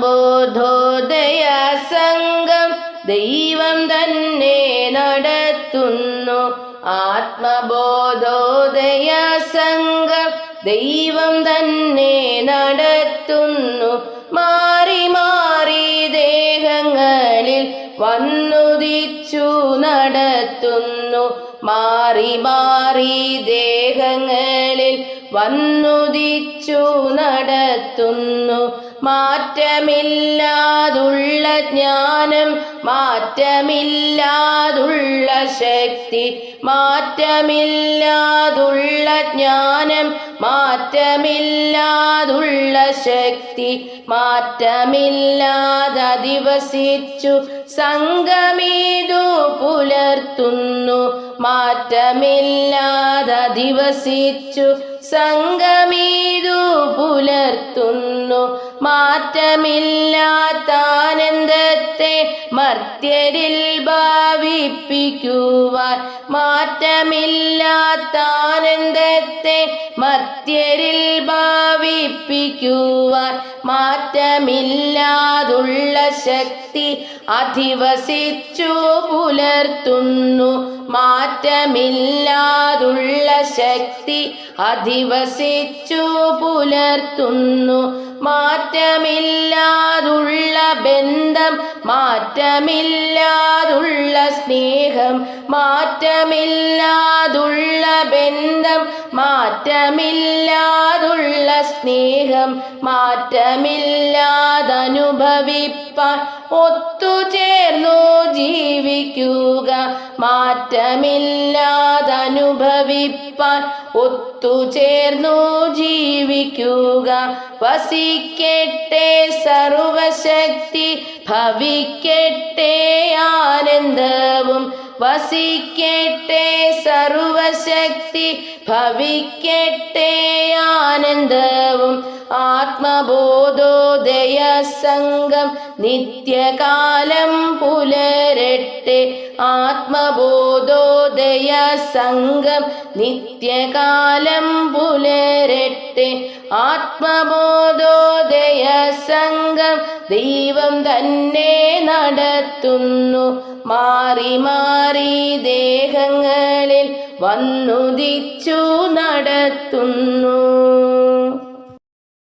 ആത്മബോധോദയ സംഘം ദൈവം തന്നെ നടത്തുന്നു. ആത്മബോധോദയ സംഘം ദൈവം തന്നെ നടത്തുന്നു. മാറി മാറി ദേഹങ്ങളിൽ വന്നുദിച്ചു നടത്തുന്നു. മാറി മാറി ദേഹങ്ങളിൽ വന്നുദിച്ചു നടത്തുന്നു. മാറ്റമില്ലാതുള്ള ജ്ഞാനം മാറ്റമില്ലാതുള്ള ശക്തി മാറ്റമില്ലാതുള്ള ജ്ഞാനം മാറ്റമില്ലാതുള്ള ശക്തി മാറ്റമില്ലാതെ ദിവസിച്ചു സംഗമീതു പുലർത്തുന്നു. മാറ്റമില്ലാതെ ദിവസിച്ചു സംഗമീതു പുലർത്തുന്നു. മാറ്റമില്ലാത്താനന്ദത്തെ മർത്യരിൽ ഭാവിപ്പിക്കുവാൻ മാറ്റമില്ലാത്താനന്ദത്തെ മർത്യരിൽ ഭാവിപ്പിക്കുവാൻ മാറ്റമില്ലാതുള്ള ശക്തി അധിവസിച്ചു പുലർത്തുന്നു. മാറ്റമില്ലാതുള്ള ശക്തി അധിവസിച്ചു പുലർത്തുന്നു. മാറ്റമില്ലാതുള്ള ബന്ധം മാറ്റമില്ലാതുള്ള സ്നേഹം മാറ്റമില്ലാതുള്ള ബന്ധം മാറ്റമില്ലാതുള്ള സ്നേഹം മാറ്റമില്ലാതനുഭവിപ്പാൻ ഒത്തുചേർന്നു ജീവിക്കുക മാറ്റമില്ലാതനുഭവിപ്പാൻ ഒത്തുചേർന്നു ജീവിക്കുക. വസിക്കട്ടെ സർവശക്തി ഭവിക്കട്ടെ ആനന്ദവും വസിക്കട്ടെ സർവശക്തി ഭവിക്കട്ടെ ആനന്ദവും. ആത്മബോധോദയ സംഘം നിത്യകാലം പുലരട്ടെ. ആത്മബോധോദയ സംഘം നിത്യകാലം പുലരട്ടെ. ആത്മബോധോദയ സംഘം ദൈവം തന്നെ നടത്തുന്നു. മാറി മാറി ദേഹങ്ങളിൽ വന്നുദിച്ചു നടത്തുന്നു.